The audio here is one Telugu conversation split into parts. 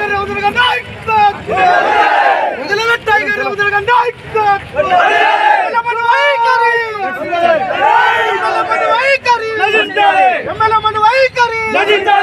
టైగర్ రౌతుల గండా వదిలిన టైగర్ రౌతుల గండా వైఖరి. వైఖరి. వైఖరి.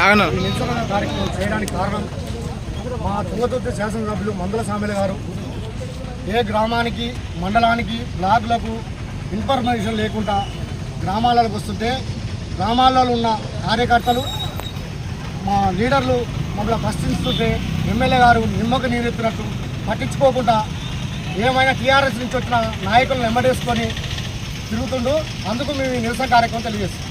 ఈరోజు కార్యక్రమం చేయడానికి కారణం మా తుంగతుర్తి శాసనసభ్యులు మందుల సామెల గారు. ఏ గ్రామానికి మండలానికి బ్లాక్లకు ఇన్ఫర్మేషన్ లేకుండా గ్రామాలకు వస్తుంటే గ్రామాలలో ఉన్న కార్యకర్తలు మా లీడర్లు మమ్మల్ని ప్రశ్నిస్తుంటే ఎమ్మెల్యే గారు నిమ్మకు నీరెత్తినట్టు పట్టించుకోకుండా ఏమైనా టీఆర్ఎస్ నుంచి వచ్చిన నాయకులను వెంబడేసుకొని తిరుగుతుండు అందుకు మేము ఈ నిరసన కార్యక్రమం తెలియజేస్తాం